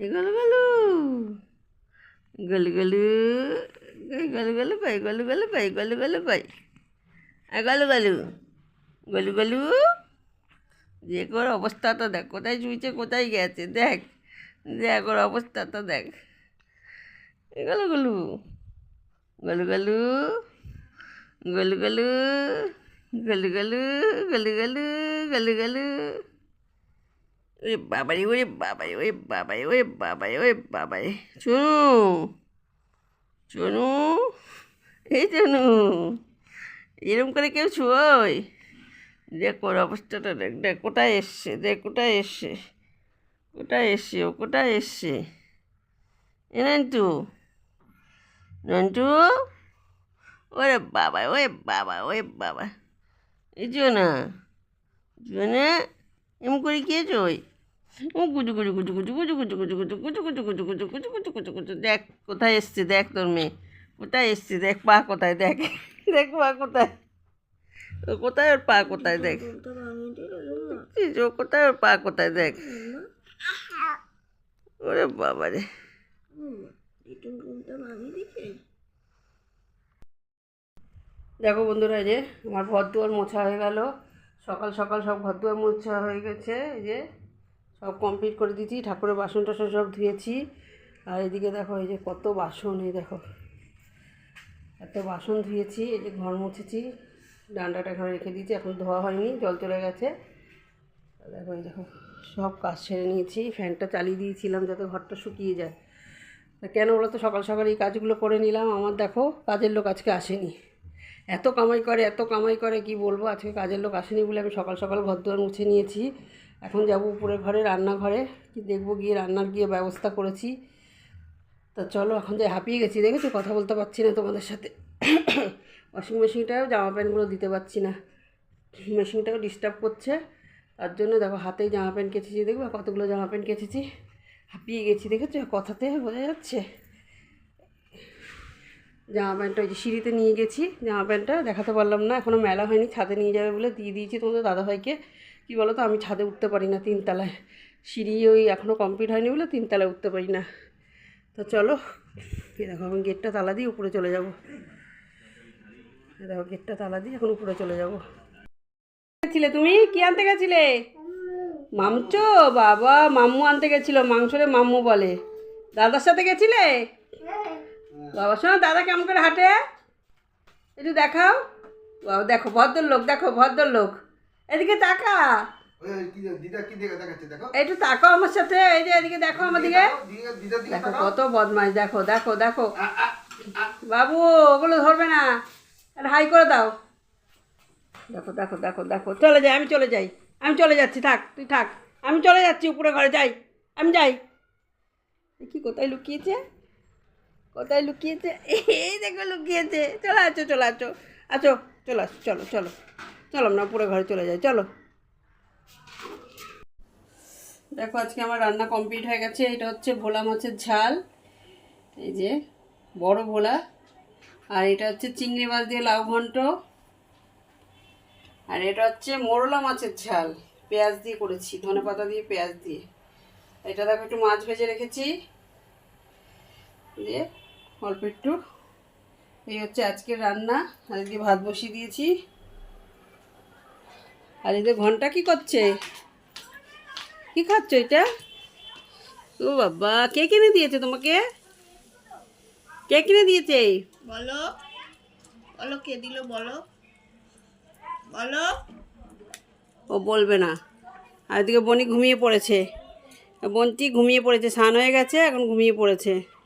গলু গলু গলু গলু পাই গলু গলু পাই গলু গলু পাই গলু গলু গলু গলু যে ওর অবস্থাটা দেখ কোথায় শুয়েছে কোথায় গেছে দেখ দেখ ওর অবস্থাটা দেখ গলু গলু গলু গলু গলু গলু গলু গলু গলু গলু গলু গলু ওরে বাবারে ওরে বাবারে ওরে বাবারে ওরে বাবারে ওরে বাবারে। চনু চনু, এই চনু, এরম করে কেউ ছুয়োয় দেখ ওর অবস্থাটা, দেখ দেখ, কোথায় এসছে, দেখ, কোথায় এসছে কোথায় এসছে ও, কোথায় এসছে? এ নন্টু নন্টু, ওরে বাবা ওরে বাবা ওরে বাবা এই না জোনা এমন করে খেয়েছো ওই? ও গুজু গুজু গুজু গুজু গুজু গুজু গুজু গুজু গুজু গুজু গুজু গুজু গুজু গুজু গুজু গুজু দেখ কোথায় এসছে দেখ তোর মেয়ে কোথায় এসছে দেখ পা কোথায় দেখ দেখ পা কোথায় কোথায় ওর পা কোথায় দেখ ও কোথায় ওর পা কোথায় দেখ ওরে বাবা রে দেখো বন্ধুরা এই যে আমার ঘর দুয়ার মোছা হয়ে গেল সকাল সকাল সব ঘর দুয়ার মোছা হয়ে গেছে এই যে সব কমপ্লিট করে দিয়েছি, ঠাকুরের বাসন টাসন সব ধুয়েছি। আর এদিকে দেখো, এই যে কত বাসন, এই দেখো। এত বাসন ধুয়েছি, এই যে ঘর মুছেছি, ডান্ডাটা এখানে রেখে দিয়েছি, এখন ধোয়া হয়নি, জল চলে গেছে। দেখো, এই দেখো, সব কাজ সেরে নিয়েছি, ফ্যানটা চালিয়ে দিয়েছিলাম যাতে ঘরটা শুকিয়ে যায়। তা কেন বলো তো, সকাল সকাল এই কাজগুলো করে নিলাম, আমার দেখো, কাজের লোক আজকে আসেনি। এত কামাই করে, এত কামাই করে, কি বলব, আজকে কাজের লোক আসেনি বলে আমি সকাল সকাল ঘর দুয়ার মুছে নিয়েছি। এখন যাব উপরে ঘরে, রান্নাঘরে, কি দেখব, গিয়ে রান্নার গিয়ে ব্যবস্থা করেছি। তা চলো, এখন যে হাঁপিয়ে গেছি, দেখেছ? কথা বলতে পারছি না তোমাদের সাথে। ওয়াশিং মেশিনটাও জামা প্যান্টগুলো দিতে পারছি না। মেশিনটাও ডিস্টার্ব করছে, তার জন্য দেখো, হাতেই জামা প্যান্ট কেচেছি, দেখবে? কতগুলো জামা প্যান্ট কেচেছি। হাঁপিয়ে গেছি, দেখেছ? কথাতে বোঝা যাচ্ছে। জামা প্যান্টটা ওই যে সিঁড়িতে নিয়ে গেছি জামা প্যান্টটা, দেখাতে পারলাম না এখনও মেলা হয়নি, ছাদে নিয়ে যাবে বলে দিয়ে দিয়েছি তোমাদের দাদাভাইকে। কী বলো তো আমি ছাদে উঠতে পারি না তিনতলায়। সিঁড়ি ওই এখনও কমপ্লিট হয়নি বলে তিনতলায় উঠতে পারি না। তো চলো, এই দেখো আমি গেটটা তালা দিয়ে উপরে চলে যাব। দেখো গেটটা তালা দিয়ে এখন উপরে চলে যাব। গেছিলে তুমি? কি আনতে গেছিলে? মামচো? বাবা, মাম্মু আনতে গেছিল মাংসরে মাম্মু বলে। দাদার সাথে গেছিলে? বাবা, শোনো দাদা কেমন করে হাঁটে? একটু দেখাও। বাবা, দেখো, ভদ্রলোক দেখো, ভদ্রলোক। এদিকে তাকা। একটু তাকাও আমার সাথে এই যে এদিকে দেখো আমার দিকে দেখো কত বদমাইশ দেখো দেখো দেখো। বাবু ওগুলো ধরবে না। আর হাই করে দাও। দেখো দেখো দেখো দেখো। চলে যাই আমি চলে যাই। আমি চলে যাচ্ছি থাক তুই থাক। আমি চলে যাচ্ছি উপরে ঘরে যাই। আমি যাই। কি কোথায় লুকিয়েছে? কোথায় লুকিয়েছে? এই দেখো লুকিয়েছে। চলে আছো চলে আছো আছো চলো আসো চলো চলো। চলো, আমরা পুরো ঘরে চলে যাই, চলো। দেখো, আজকে আমার রান্না কমপ্লিট হয়ে গেছে। এটা হচ্ছে ভোলা মাছের ঝাল। এই যে, বড় ভোলা। আর এটা হচ্ছে চিংড়ি মাছ দিয়ে লাউ ঘন্ট। আর এটা হচ্ছে মোরলা মাছের ঝাল। পেঁয়াজ দিয়ে করেছি, ধনে পাতা দিয়ে পেঁয়াজ দিয়ে। এটা দেখো, একটু মাছ ভেজে রেখেছি। দিয়ে, অল্প একটু। এই হচ্ছে আজকের রান্না। আজকে ভাত বসিয়ে দিয়েছি। আর এদের ঘণ্টা কি করছে? কি খাচ্ছ এটা? ও বাবা কে কিনে দিয়েছে তোমাকে? কে কিনে দিয়েছে? বলো। বলো কে দিল বলো। বলো। ও বলবে না। আর এদিকে বনি ঘুমিয়ে পড়েছে। বন্টি ঘুমিয়ে পড়েছে স্নান হয়ে গেছে এখন ঘুমিয়ে পড়েছে।